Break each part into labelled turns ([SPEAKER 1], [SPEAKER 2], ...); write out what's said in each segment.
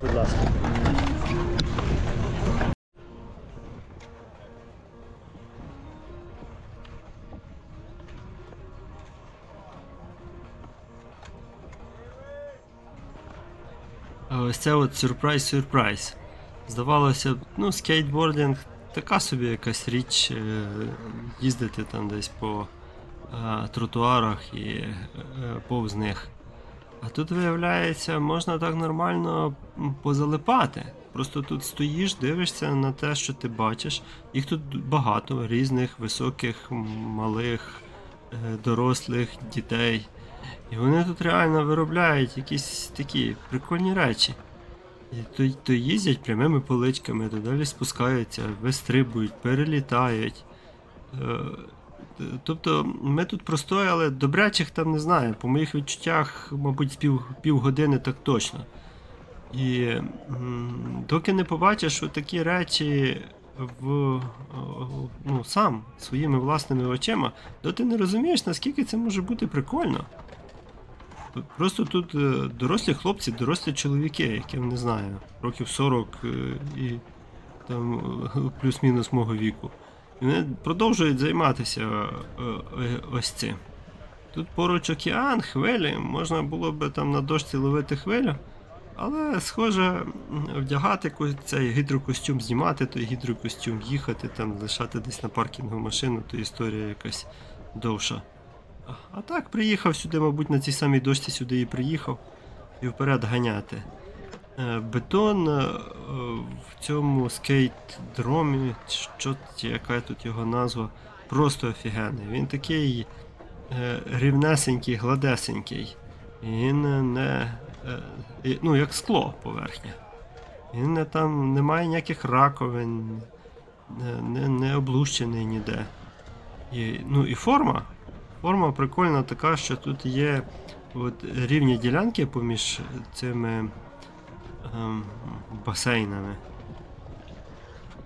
[SPEAKER 1] Будь ласка.
[SPEAKER 2] Ось це от сюрприз-сюрприз. Здавалося б, ну, скейтбординг така собі якась річ, е, їздити там десь по е, тротуарах і е, повз них. А тут, виявляється, можна так нормально позалипати. Просто тут стоїш, дивишся на те, що ти бачиш. Їх тут багато різних, високих, малих, е, дорослих, дітей. І вони тут реально виробляють якісь такі прикольні речі. І то, то їздять прямими поличками, то далі спускаються, вистрибують, перелітають. Тобто ми тут простояли добрячих там не знаю, по моїх відчуттях, мабуть, з пів, півгодини так точно. І доки не побачиш такі речі в, ну, сам своїми власними очима, то ти не розумієш, наскільки це може бути прикольно. Просто тут е, дорослі хлопці, дорослі чоловіки, яким не знаю, років 40 е, і там е, плюс-мінус мого віку. І вони продовжують займатися е, е, ось цим. Тут поруч океан, хвилі, можна було би там на дошці ловити хвилю, але схоже вдягати цей гідрокостюм, знімати той гідрокостюм, їхати там, лишати десь на паркінгу машину, то історія якась довша. А так приїхав сюди, мабуть, на цій самій дошці сюди і приїхав і вперед ганяти. Е, Бетон е, в цьому скейт-дромі, що, яка тут його назва, просто офігенний. Він такий е, рівнесенький, гладесенький. Він не. ну, як скло поверхня. Він не, там немає ніяких раковин, не, не, облущений ніде. І, ну і форма. Форма прикольна така, що тут є от рівні ділянки поміж цими басейнами.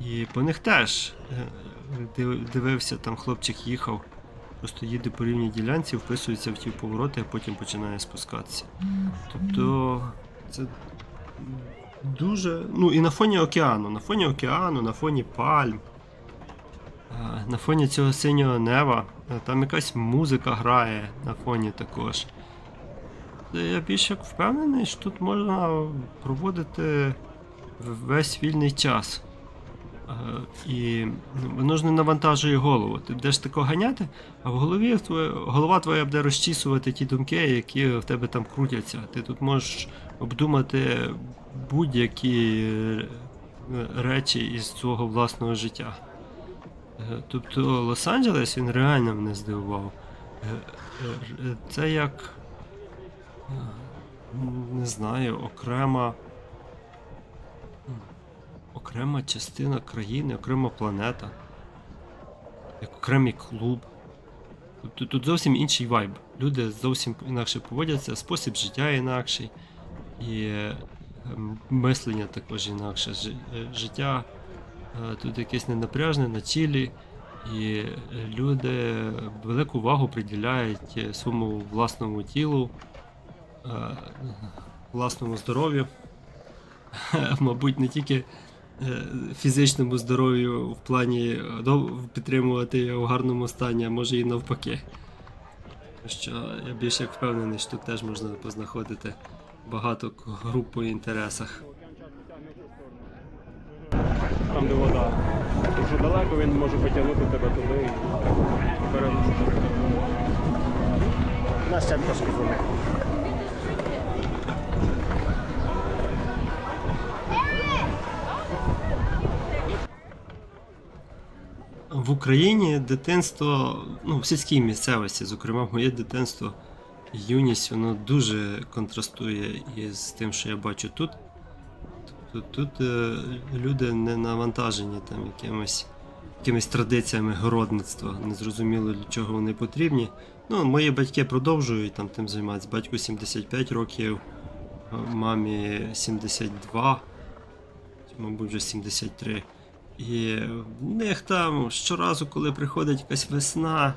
[SPEAKER 2] І по них теж е, дивився, там хлопчик їхав, просто їде по рівній ділянці, вписується в ті повороти, а потім починає спускатися. Тобто це дуже. Ну і на фоні океану, на фоні океану, на фоні пальм. На фоні цього синього неба е, там якась музика грає на фоні також. Е, Я більш як впевнений, що тут можна проводити весь вільний час. Е, І ну, воно ж не навантажує голову. Ти будеш тако ганяти, а в голові твоя, голова твоя буде розчісувати ті думки, які в тебе там крутяться. Ти тут можеш обдумати будь-які е, речі із свого власного життя. Тобто Лос-Анджелес він реально мене здивував. Це як. Не знаю, окрема. Окрема частина країни, окрема планета. Як окремий клуб. Тобто тут зовсім інший вайб. Люди зовсім інакше поводяться, спосіб життя інакший. І е, мислення також інакше. Е, Життя Е, Тут якесь ненапряжне на чілі, і е, люди велику увагу приділяють своєму власному тілу, власному здоров'ю. Мабуть, не тільки е, фізичному здоров'ю в плані е, підтримувати його в гарному стані, а може і навпаки. Що я більш як впевнений, що тут теж можна познаходити багато груп по інтересах.
[SPEAKER 1] Там, де вода. Якщо далеко, він може потягнути тебе туди і вперед. На сценку скажу.
[SPEAKER 2] В Україні дитинство, ну, в сільській місцевості, зокрема, моє дитинство, юність, воно дуже контрастує із тим, що я бачу тут. Тобто тут е, люди не навантажені там якимось, якимись традиціями городництва, незрозуміло для чого вони потрібні. Ну, мої батьки продовжують там тим займатися. Батьку 75 років, мамі 72, мабуть, вже 73. І в них там щоразу, коли приходить якась весна,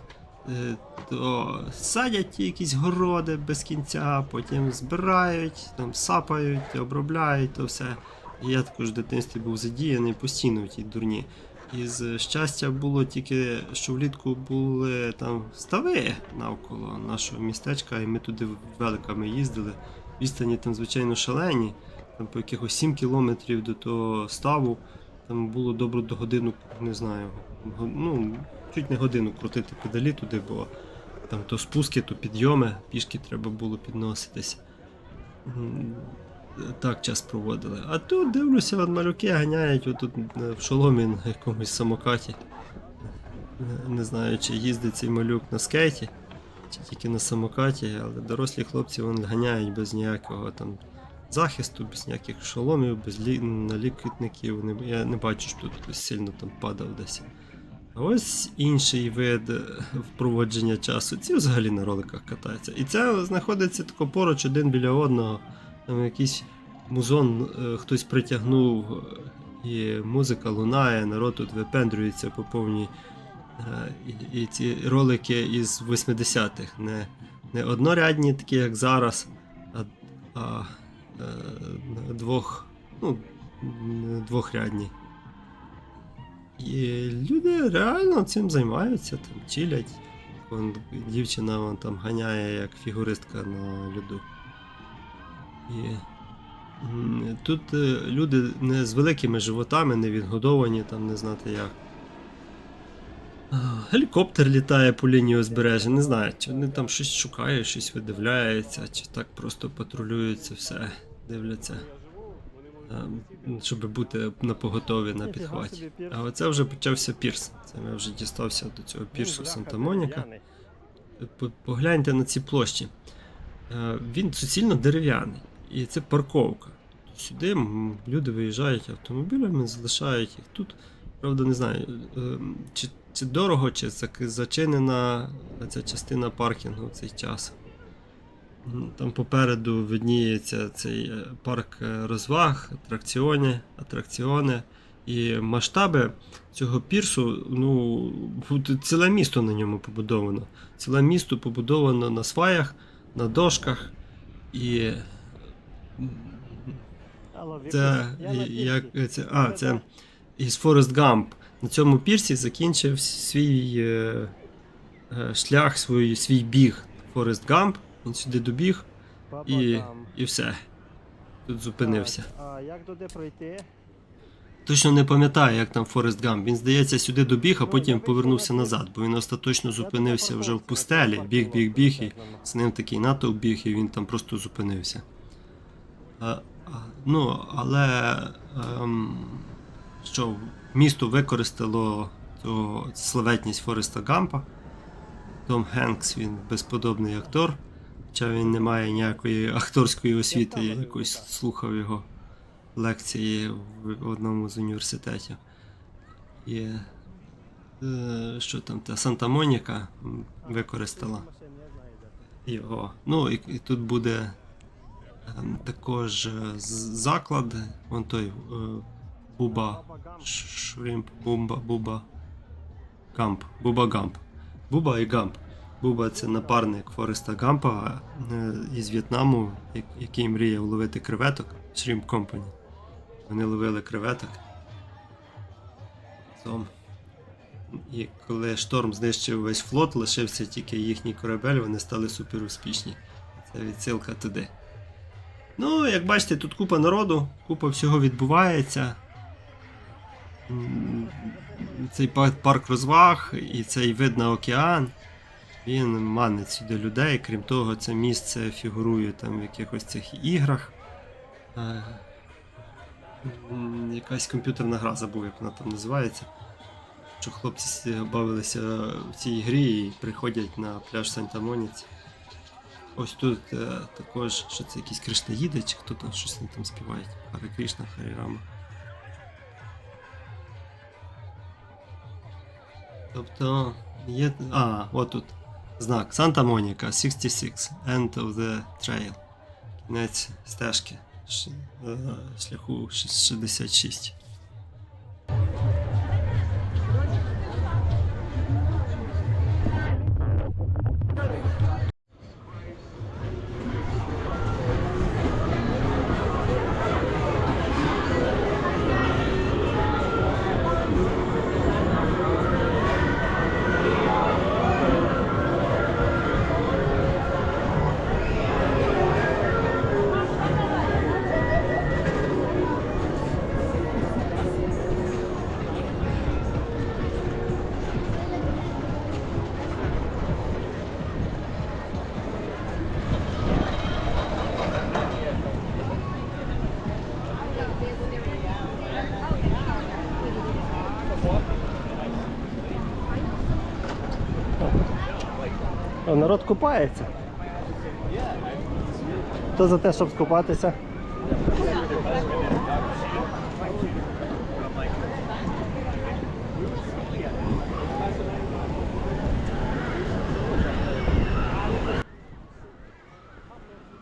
[SPEAKER 2] е, то садять якісь городи без кінця, потім збирають, там сапають, обробляють то все. І я також в дитинстві був задіяний постійно в тій дурні. І з щастя було тільки, що влітку були там стави навколо нашого містечка, і ми туди великами їздили. Відстані там, звичайно, шалені. Там по якихось 7 кілометрів до того ставу. Там було добре до годину, не знаю, ну, чуть не годину крутити педалі туди, бо там то спуски, то підйоми, пішки треба було підноситись. М, Так час проводили. А тут дивлюся, от малюки ганяють отут е, в шоломі на якомусь самокаті. Не знаю, чи їздить цей малюк на скейті, чи тільки на самокаті, але дорослі хлопці вони ганяють без ніякого там захисту, без ніяких шоломів, без лі... наліквітників. Я не бачу, що тут сильно там падав десь. А ось інший вид е, впроводження часу. Ці взагалі на роликах катаються. І це знаходиться тако поруч один біля одного. Там якийсь музон е, хтось притягнув, е, і музика лунає, народ тут випендрюється по повній. І, і ці ролики із 80-х. Не, не однорядні, такі як зараз, а, а двох, ну, двохрядні. І люди реально цим займаються, там чилять. Вон, дівчина вон, там ганяє як фігуристка на льоду. І тут е, люди не з великими животами, не відгодовані, там не знати як. Гелікоптер літає по лінії узбережжя, не знаю, чи вони там щось шукають, щось видивляються, чи так просто патрулюються все, дивляться. Щоб бути на поготові на підхваті. А оце вже почався пірс. Це я вже дістався до цього пірсу Санта-Моніка. Погляньте на ці площі. Він суцільно дерев'яний. І це парковка. Сюди люди виїжджають автомобілями, залишають їх тут. Правда, не знаю, е, чи, чи дорого, чи зачинена ця частина паркінгу в цей час. Там попереду видніється цей е, парк е, розваг, атракціони, атракціони. І масштаби цього пірсу, ну, ціле місто на ньому побудовано. Ціле місто побудовано на сваях, на дошках. І це як це. А, це із Форест Гамп. На цьому пірсі закінчив свій е, е, шлях, свій, свій біг Форест Гамп. Він сюди добіг і, і все. Тут зупинився.
[SPEAKER 3] А як туди пройти?
[SPEAKER 2] Точно не пам'ятаю, як там Форест Гамп. Він, здається, сюди добіг, а потім повернувся назад, бо він остаточно зупинився вже в пустелі. Біг, біг, біг, і з ним такий натовп біг, і він там просто зупинився. А, ну, але ем, що місто використало цю славетність Фореста Гампа. Том Хенкс, він безподобний актор. Хоча він не має ніякої акторської освіти, я якось слухав його лекції в одному з університетів. І е, що там, та Санта-Моніка використала його. Ну і, і тут буде ем, також е, заклад, вон той е, Буба Шримп, Бумба, Буба Гамп, Буба Гамп. Буба і Гамп. Буба це напарник Фореста Гампа е, із В'єтнаму, який мріяв ловити креветок Shrimp Company. Вони ловили креветок. І коли шторм знищив весь флот, лишився тільки їхній корабель, вони стали супер успішні. Це відсилка туди. Ну, як бачите, тут купа народу, купа всього відбувається. Цей парк розваг і цей вид на океан. Він манить сюди людей. Крім того, це місце фігурує там в якихось цих іграх. Е, Якась комп'ютерна гра, забув, як вона там називається. Що хлопці бавилися в цій грі і приходять на пляж Санта-Моніці. Ось тут е, також, що це якісь Кришнаїди, чи хто там щось там співають. Харе Кришна, Харі Рама. Тобто є. А, от тут знак Санта Моніка 66, End of the Trail. Кінець стежки е, шляху ш- 66. О, народ купається. Хто за те, щоб скупатися?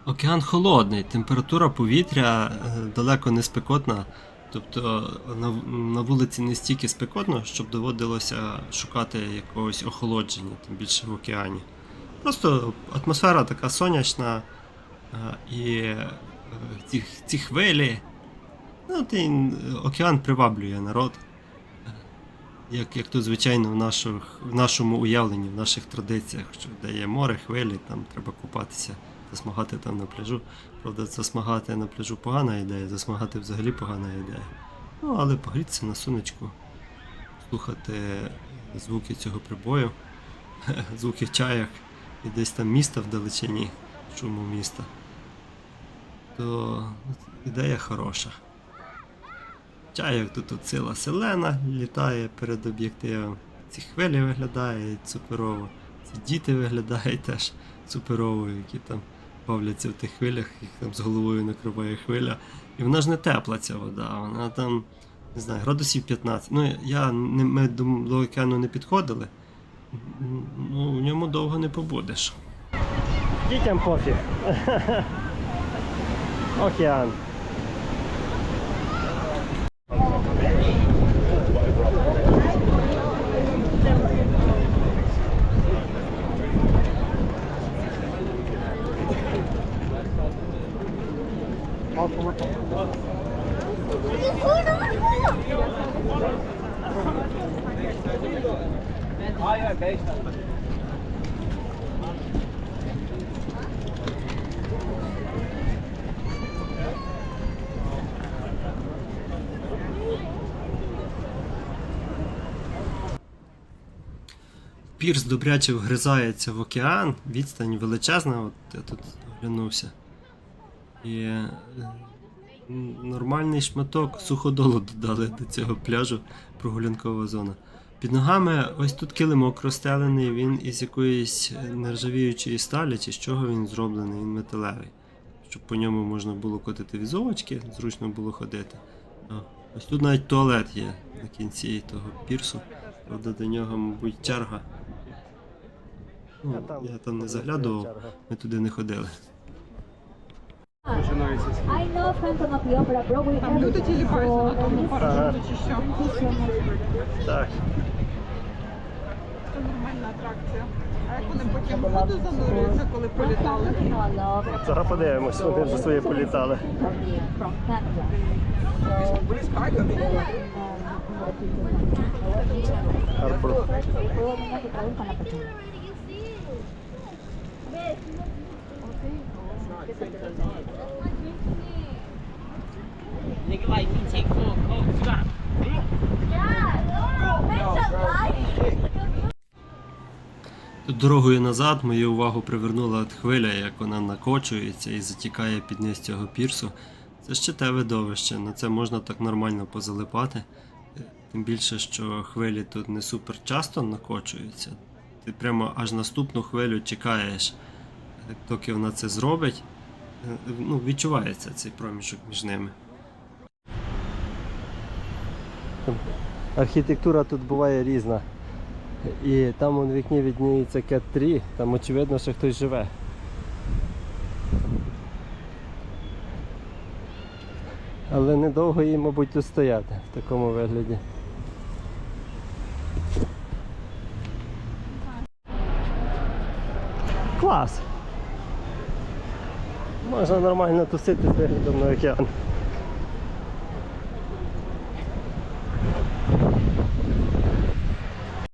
[SPEAKER 2] Океан холодний, температура повітря е, далеко не спекотна. Тобто на, на вулиці не стільки спекотно, щоб доводилося шукати якогось охолодження, тим більше в океані. Просто атмосфера така сонячна е, і е, ці, ці хвилі. Ну, ти, океан приваблює народ. Е, Як, як то, звичайно, в, наших, в нашому уявленні, в наших традиціях, що де є море, хвилі, там треба купатися, засмагати там на пляжу. Правда, засмагати на пляжу погана ідея, засмагати взагалі погана ідея. Ну, але погрітися на сонечку, слухати звуки цього прибою, звуки в чаях і десь там міста вдалечині, шуму міста. То ідея хороша. В чаях тут, ціла селена літає перед об'єктивом. Ці хвилі виглядають суперово. Ці діти виглядають теж суперово, які там бавляться в тих хвилях, їх там з головою накриває хвиля. І вона ж не тепла ця вода, вона там, не знаю, градусів 15. Ну, я ми до океану не підходили. Ну, в ньому довго не побудеш. Дітям пофіг. Океан. Пірс добряче вгризається в океан, відстань величезна, от я тут оглянувся. І е, нормальний шматок суходолу додали до цього пляжу прогулянкова зона. Під ногами ось тут килимок розстелений, він із якоїсь нержавіючої сталі, чи з чого він зроблений, він металевий. Щоб по ньому можна було котити візовочки, зручно було ходити. О, Ось тут навіть туалет є на кінці того пірсу. Правда, до нього, мабуть, черга. Ну, я там не заглядував, ми туди не ходили.
[SPEAKER 4] Там люди тіліпаються на тому парашуті чи що.
[SPEAKER 2] Так.
[SPEAKER 4] Це нормальна атракція. А як вони потім в воду занурюються, коли політали?
[SPEAKER 2] Зараз подивимось, вони вже свої політали.
[SPEAKER 3] From
[SPEAKER 5] Nigga
[SPEAKER 2] дорогою назад мою увагу привернула хвиля, як вона накочується і затікає під низ цього пірсу. Це ще те видовище, на це можна так нормально позалипати. Тим більше, що хвилі тут не супер часто накочуються. Ти прямо аж наступну хвилю чекаєш, доки вона це зробить. Е, Ну, відчувається цей проміжок між ними. Архітектура тут буває різна. І там у вікні відніється кет 3, там очевидно, що хтось живе. Але недовго їй, мабуть, тут стояти в такому вигляді. Клас! Можна нормально тусити з виглядом на океан.